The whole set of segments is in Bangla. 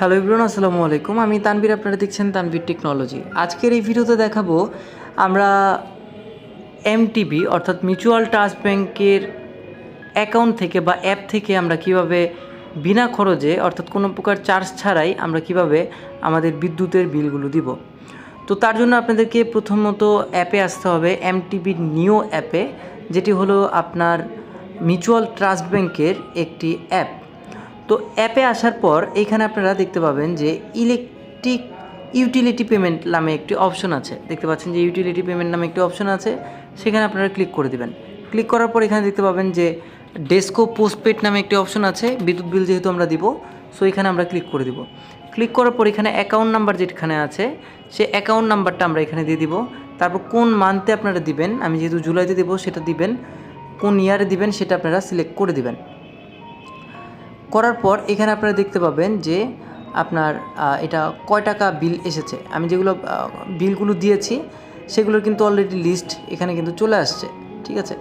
হ্যালো ইব্রান আসসালামু আলাইকুম। আমি তানবীর আপনারা দেখছেন তানবীর টেকনোলজি। আজকের এই ভিডিওতে দেখাবো আমরা এমটিবি, অর্থাৎ মিউচুয়াল ট্রাস্ট ব্যাংকের অ্যাকাউন্ট থেকে বা অ্যাপ থেকে আমরা কীভাবে বিনা খরচে, অর্থাৎ কোনো প্রকার চার্জ ছাড়াই আমরা কীভাবে আমাদের বিদ্যুতের বিলগুলো দিব। তো তার জন্য আপনাদেরকে প্রথমত অ্যাপে আসতে হবে এমটিবি নিও অ্যাপে, যেটি হলো আপনার মিউচুয়াল ট্রাস্ট ব্যাংকের একটি অ্যাপ। তো অ্যাপে আসার পর এখানে আপনারা দেখতে পাবেন যে ইলেকট্রিক ইউটিলিটি পেমেন্ট নামে একটি অপশন আছে। দেখতে পাচ্ছেন যে ইউটিলিটি পেমেন্ট নামে একটি অপশন আছে। সেখানে আপনারা ক্লিক করে দেবেন। ক্লিক করার পর এখানে দেখতে পাবেন যে ডেস্কো পোস্টপেড নামে একটি অপশন আছে। বিদ্যুৎ বিল যেহেতু আমরা দিব, সো এখানে আমরা ক্লিক করে দিব। ক্লিক করার পর এখানে অ্যাকাউন্ট নাম্বার যেখানে আছে, সে অ্যাকাউন্ট নাম্বারটা আমরা এখানে দিয়ে দিব। তারপর কোন মান্থে আপনারা দিবেন, আমি যেহেতু জুলাইতে দেবো সেটা দিবেন, কোন ইয়ারে দিবেন সেটা আপনারা সিলেক্ট করে দিবেন। করার পর এখানে আপনারা দেখতে পাবেন যে আপনার এটা কয় টাকা বিল এসেছে। আমি যেগুলো বিলগুলো দিয়েছি, সেগুলোর কিন্তু অলরেডি লিস্ট এখানে কিন্তু চলে আসছে, ঠিক আছে?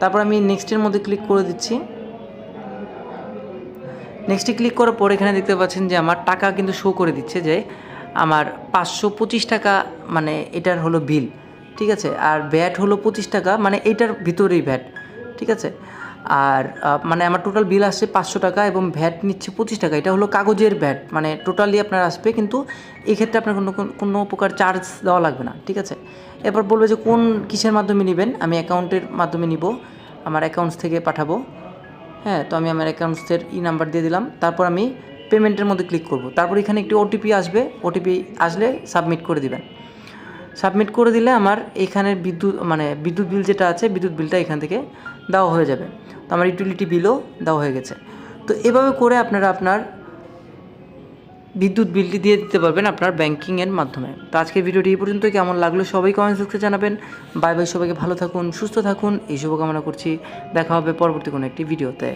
তারপর আমি নেক্সটের মধ্যে ক্লিক করে দিচ্ছি। নেক্সটে ক্লিক করার পর এখানে দেখতে পাচ্ছেন যে আমার টাকা কিন্তু শো করে দিচ্ছে যে আমার পাঁচশো পঁচিশ টাকা মানে এটার হলো বিল, ঠিক আছে? আর ভ্যাট হলো পঁচিশ টাকা মানে এইটার ভিতরেই ভ্যাট ঠিক আছে? আর মানে আমার টোটাল বিল আসছে পাঁচশো টাকা এবং ভ্যাট নিচ্ছে পঁচিশ টাকা। এটা হলো কাগজের ভ্যাট মানে টোটালি আপনার আসবে, কিন্তু এক্ষেত্রে আপনার কোনো কোনো প্রকার চার্জ দেওয়া লাগবে না, ঠিক আছে? এরপর বলবে যে কোন কিসের মাধ্যমে নেবেন? আমি অ্যাকাউন্টের মাধ্যমে নিব, আমার অ্যাকাউন্টস থেকে পাঠাবো। হ্যাঁ তো আমি আমার অ্যাকাউন্টসের ই নাম্বার দিয়ে দিলাম। তারপর আমি পেমেন্টের মধ্যে ক্লিক করব। তারপর এখানে একটি ওটিপি আসবে। ওটিপি আসলে সাবমিট করে দিবেন। সাবমিট করে দিলে আমার এখানের বিদ্যুৎ মানে বিদ্যুৎ বিল যেটা আছে, বিদ্যুৎ বিলটা এখান থেকে দেওয়া হয়ে যাবে। তো আমার ইউটিলিটি বিলও দেওয়া হয়ে গেছে। তো এভাবে করে আপনারা আপনার বিদ্যুৎ বিলটি দিয়ে দিতে পারবেন আপনার ব্যাঙ্কিংয়ের মাধ্যমে। তো আজকের ভিডিওটি এই পর্যন্ত কেমন লাগল সবাই কমেন্ট সেক্সে জানাবেন। বাই বাই সবাইকে, ভালো থাকুন, সুস্থ থাকুন। এই শুভকামনা করছি। দেখা হবে পরবর্তী কোনো একটি ভিডিওতে।